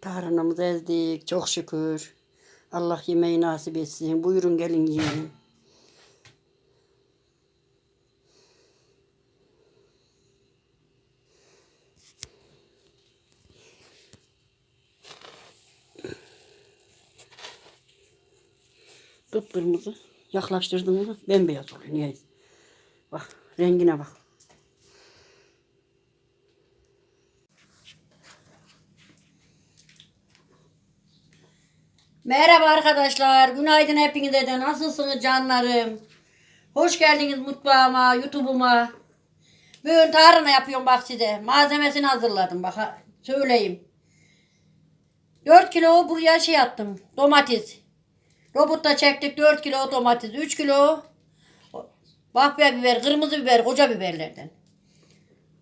Tarhanamızı ezdik çok şükür. Allah yemeği nasip etsin. Buyurun gelin yiyelim. Kıpkırmızı. Yaklaştırdın mı bembeyaz oluyor. Niye? Bak rengine bak. Merhaba arkadaşlar. Günaydın hepinize de. Nasılsınız canlarım? Hoş geldiniz mutfağıma, YouTube'uma. Bugün tarhana yapıyorum bak size. Malzemesini hazırladım bak. Söyleyeyim. 4 kilo buraya şey attım. Domates. Robotla çektik 4 kilo domates. 3 kilo bahbe biber, kırmızı biber, koca biberlerden.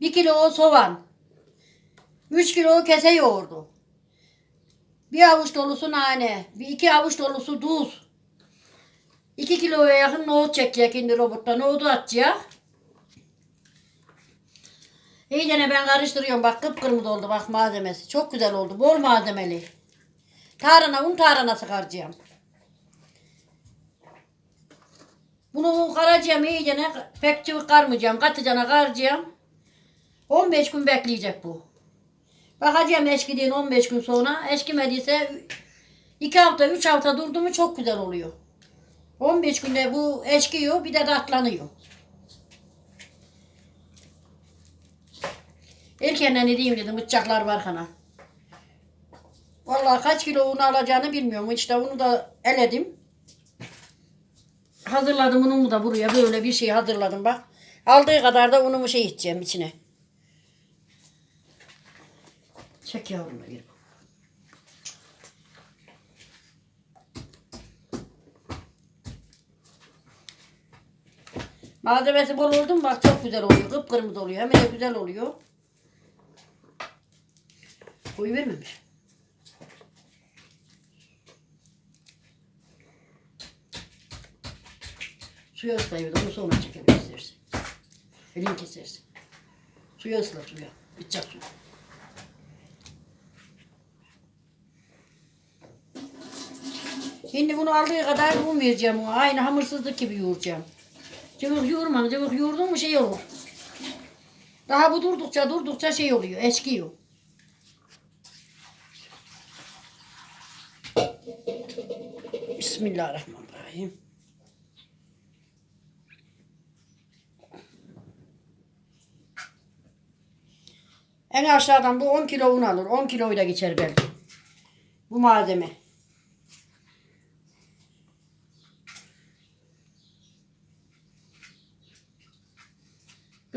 1 kilo soğan. 3 kilo kese yoğurdu. Bir avuç dolusu nane, bir iki avuç dolusu tuz. 2 kiloya yakın nohut çekecek şimdi robotta. Nohutu atacak. İyice ben karıştırıyorum. Bak kıpkırmızı oldu bak malzemesi. Çok güzel oldu. Bol malzemeli. Tarhana, un tarhanası karacağım. Bunu karacağım iyice pek çabuk karmayacağım. Katıcana karacağım. 15 gün bekleyecek bu. Bakacağım eşkidiğin 15 gün sonra. Eşkimediyse 2 hafta 3 hafta durdu mu çok güzel oluyor. 15 günde bu eşkiyor bir de tatlanıyor. Erkenden edeyim dedim bıçaklar var kana. Vallahi kaç kilo un alacağını bilmiyorum. İşte onu da eledim. Hazırladım unumu da buraya böyle bir şey hazırladım bak. Aldığı kadar da unumu şey içeceğim içine. Çek yavrum bir. Malzemesi bol oldu mu bak çok güzel oluyor. Kıpkırmızı oluyor. Hem de güzel oluyor. Koyu vermemiş. Suya ıslayıyor onu sonra çekebilirsin. Elini kesersin. Suya ısla suya. Bitecek su. Şimdi bunu aldığı kadar un vereceğim ona. Aynı hamursuzluk gibi yoğuracağım. Cıvık yoğurma. Cıvık yoğurdun mu şey olur. Daha bu durdukça durdukça şey oluyor. Eşkiyor. Bismillahirrahmanirrahim. En aşağıdan bu 10 kilo un alır. 10 kiloyu da geçer belki. Bu malzeme.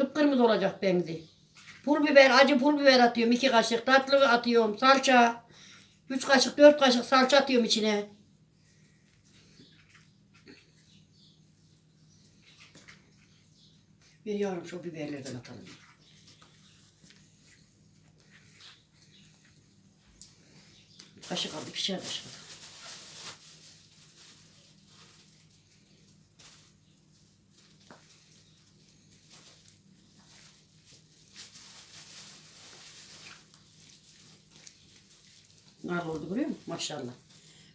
Kıpkırmızı olacak benzi. Pul biber, acı pul biber atıyorum. 2 kaşık. Tatlı atıyorum. Salça. 3 kaşık, 4 kaşık salça atıyorum içine. Veriyorum şu biberlerden atalım. Kaşık aldı, pişer kaşık Nar oldu görüyor musun? Maşallah.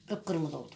Kıpkırmızı oldu.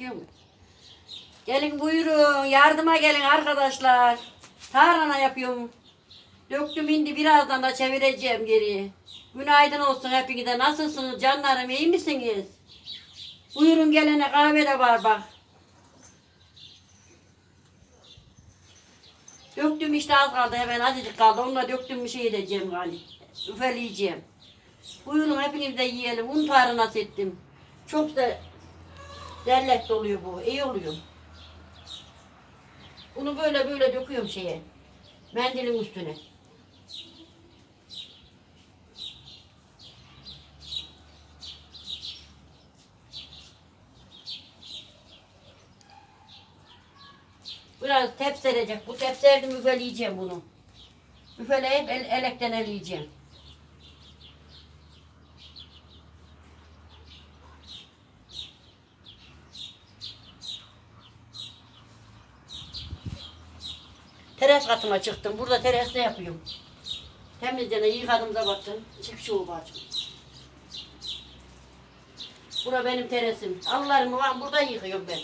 Çekiyor mu? Gelin buyurun. Yardıma gelin arkadaşlar. Tarhana yapıyorum. Döktüm indi birazdan da çevireceğim geri. Günaydın olsun hepinize. Nasılsınız canlarım iyi misiniz? Buyurun gelene kahve de var bak. Döktüm işte az kaldı hemen azıcık kaldı. Onu da döktüm bir şey edeceğim galiba. Üfeleyeceğim. Buyurun hepiniz de yiyelim. Un tarhana ettim. Çok da derlek oluyor bu. iyi oluyor. Bunu böyle böyle döküyorum şeye. Mendilin üstüne. Biraz tepserecek. Bu tepserdim üfeleyeceğim bunu. Üfeleyip el, elekten eleyeceğim. Teres katıma çıktım. Burada tereste yapıyorum. Temizlene yıkadım da baktım. Çık şu bacım. Bura benim teresim. Allah'ım var burada yıkıyorum ben.